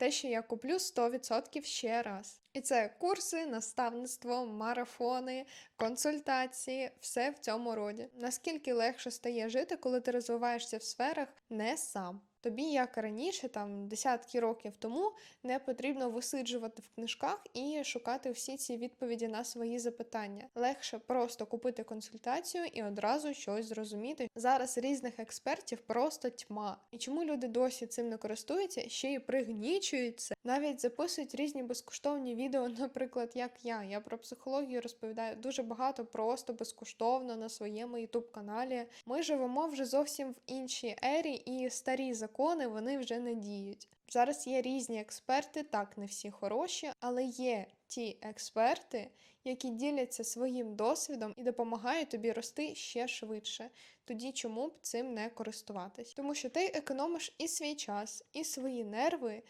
те, що я куплю 100% ще раз. І це курси, наставництво, марафони, консультації, все в цьому роді. Наскільки легше стає жити, коли ти розвиваєшся в сферах не сам. Тобі, як раніше, там десятки років тому, не потрібно висиджувати в книжках і шукати всі ці відповіді на свої запитання. Легше просто купити консультацію і одразу щось зрозуміти. Зараз різних експертів просто тьма. І чому люди досі цим не користуються, ще й пригнічуються, навіть записують різні безкоштовні відео, наприклад, як я. Я про психологію розповідаю дуже багато просто безкоштовно на своєму youtube каналі. Ми живемо вже зовсім в іншій ері, і старі закони вони вже не діють. Зараз є різні експерти, так не всі хороші, але є ті експерти, які діляться своїм досвідом і допомагають тобі рости ще швидше. Тоді чому б цим не користуватись? Тому що ти економиш і свій час, і свої нерви,